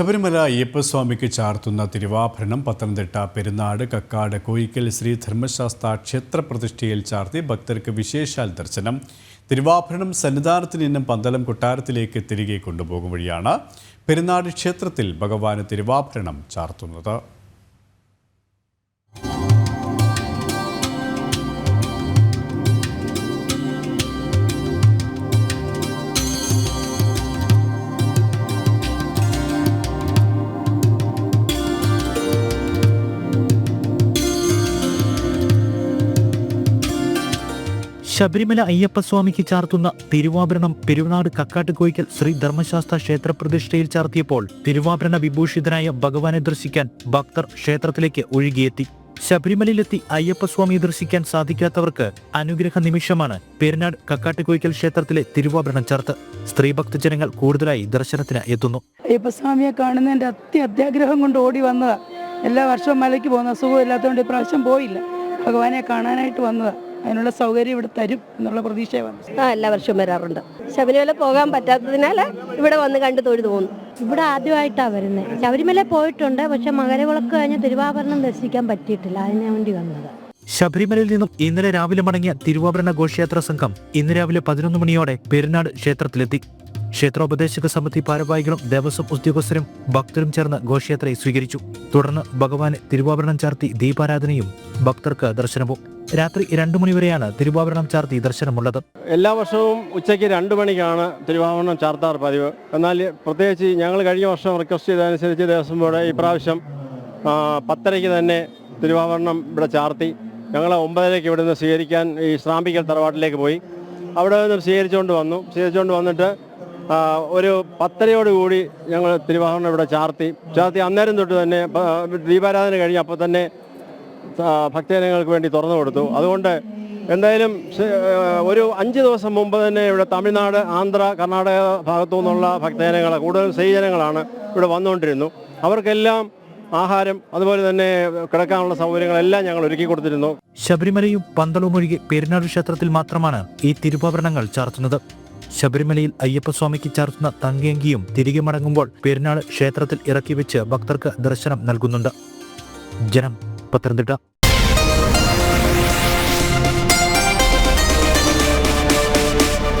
ശബരിമല അയ്യപ്പസ്വാമിക്ക് ചാർത്തുന്ന തിരുവാഭരണം പത്തനംതിട്ട പെരുന്നാട് കക്കാട് കോയിക്കൽ ശ്രീ ധർമ്മശാസ്ത്ര ക്ഷേത്ര പ്രതിഷ്ഠയിൽ ചാർത്തി ഭക്തർക്ക് വിശേഷാൽ ദർശനം. തിരുവാഭരണം സന്നിധാനത്തിൽ നിന്നും പന്തളം കൊട്ടാരത്തിലേക്ക് തിരികെ കൊണ്ടുപോകും വഴിയാണ് പെരുന്നാട് ക്ഷേത്രത്തിൽ ഭഗവാന് തിരുവാഭരണം ചാർത്തുന്നത്. ശബരിമല അയ്യപ്പസ്വാമിക്ക് ചാർത്തുന്ന തിരുവാഭരണം പെരുവനാട് കക്കാട്ടുകോയിക്കൽ ശ്രീ ധർമ്മശാസ്ത്ര ക്ഷേത്ര പ്രതിഷ്ഠയിൽ ചാർത്തിയപ്പോൾ തിരുവാഭരണ വിഭൂഷിതനായ ഭഗവാനെ ദർശിക്കാൻ ഭക്തർ ക്ഷേത്രത്തിലേക്ക് ഒഴുകിയെത്തി. ശബരിമലയിലെത്തി അയ്യപ്പസ്വാമി ദർശിക്കാൻ സാധിക്കാത്തവർക്ക് അനുഗ്രഹ നിമിഷമാണ് പെരുനാട് കക്കാട്ടുകോയിക്കൽ ക്ഷേത്രത്തിലെ തിരുവാഭരണം ചേർത്ത്. സ്ത്രീ ഭക്തജനങ്ങൾ കൂടുതലായി ദർശനത്തിന് എത്തുന്നു. അയ്യപ്പസ്വാമിയെ കാണുന്നതിന്റെ അത്യ അത്യാഗ്രഹം കൊണ്ട് ഓടി വന്നതാ. എല്ലാ വർഷവും മലയ്ക്ക് പോകുന്ന സുഖമില്ലാത്തതുകൊണ്ട് ഇപ്രാവശ്യം പോയില്ല. ഭഗവാനെ കാണാനായിട്ട് വന്നതാ. അതിനുള്ള സൗകര്യം ഇവിടെ തരും എന്നുള്ള പ്രതീക്ഷ വന്നു ആ എല്ലാ വർഷവും വരാറുണ്ട്. ശബരിമല പോകാൻ പറ്റാത്തതിനാൽ ഇവിടെ വന്ന് കണ്ട് തൊഴുതു പോകുന്നു. ഇവിടെ ആദ്യമായിട്ടാണ് വരുന്നത് ശബരിമല പോയിട്ടുണ്ട് പക്ഷെ മകരവിളക്ക് കഴിഞ്ഞ് തിരുവാഭരണം ദർശിക്കാൻ പറ്റിയിട്ടില്ല. അതിനു വേണ്ടി വന്നത്. ശബരിമലയിൽ നിന്നും ഇന്നലെ രാവിലെ മടങ്ങിയ തിരുവാഭരണ ഘോഷയാത്ര സംഘം ഇന്ന് രാവിലെ പതിനൊന്ന് മണിയോടെ പെരുന്നാട് ക്ഷേത്രത്തിലെത്തി. ക്ഷേത്രോപദേശക സമിതി ഭാരവാഹികളും ദേവസ്വം ഉദ്യോഗസ്ഥരും ഭക്തരും ചേർന്ന് ഘോഷയാത്രയെ സ്വീകരിച്ചു. തുടർന്ന് ഭഗവാന് തിരുവാഭരണം ചാർത്തി ദീപാരാധനയും ഭക്തർക്ക് ദർശനവും. രാത്രി രണ്ടു മണിവരെയാണ് തിരുവാഭരണം ചാർത്തി ദർശനമുള്ളത്. എല്ലാ വർഷവും ഉച്ചയ്ക്ക് രണ്ട് മണിക്കാണ് തിരുവാഭരണം ചാർത്താർ പതിവ്. എന്നാൽ പ്രത്യേകിച്ച് ഞങ്ങൾ കഴിഞ്ഞ വർഷം റിക്വസ്റ്റ് ചെയ്തതനുസരിച്ച് ദേവസ്വം ബോർഡ് ഈ പ്രാവശ്യം പത്തരയ്ക്ക് തന്നെ തിരുവാഭരണം ഇവിടെ ചാർത്തി. ഞങ്ങൾ ഒമ്പതരയ്ക്ക് ഇവിടെ നിന്ന് സ്വീകരിക്കാൻ ഈ ശ്രാമ്പിക്കൽ തറവാട്ടിലേക്ക് പോയി. അവിടെ നിന്ന് സ്വീകരിച്ചുകൊണ്ട് വന്നു. സ്വീകരിച്ചുകൊണ്ട് വന്നിട്ട് ഒരു പത്തരയോടുകൂടി ഞങ്ങൾ തിരുവാഭരണം ഇവിടെ ചാർത്തി. ചാർത്തി അന്നേരം തൊട്ട് തന്നെ ദീപാരാധന കഴിഞ്ഞ് അപ്പോൾ തന്നെ ഭക്തജനങ്ങൾക്ക് വേണ്ടി തുറന്നു കൊടുത്തു. അതുകൊണ്ട് എന്തായാലും ഒരു അഞ്ച് ദിവസം മുമ്പ് തന്നെ ഇവിടെ തമിഴ്നാട് ആന്ധ്ര കർണാടക ഭാഗത്തു നിന്നുള്ള ഭക്തജനങ്ങൾ കൂടുതൽ സ്ത്രീജനങ്ങളാണ് ഇവിടെ വന്നുകൊണ്ടിരുന്നു. അവർക്കെല്ലാം ആഹാരം അതുപോലെ തന്നെ കിടക്കാനുള്ള സൗകര്യങ്ങളെല്ലാം ഞങ്ങൾ ഒരുക്കി കൊടുത്തിരുന്നു. ശബരിമലയും പന്തളവും ഒഴികെ പെരുന്നാട് ക്ഷേത്രത്തിൽ മാത്രമാണ് ഈ തിരുവാഭരണങ്ങൾ ചാർത്തുന്നത്. ശബരിമലയിൽ അയ്യപ്പസ്വാമിക്ക് ചാർത്തുന്ന തങ്കയങ്കിയും തിരികെ മടങ്ങുമ്പോൾ പെരുന്നാട് ക്ഷേത്രത്തിൽ ഇറക്കി വെച്ച് ഭക്തർക്ക് ദർശനം നൽകുന്നുണ്ട്. ജനം പത്തനംതിട്ട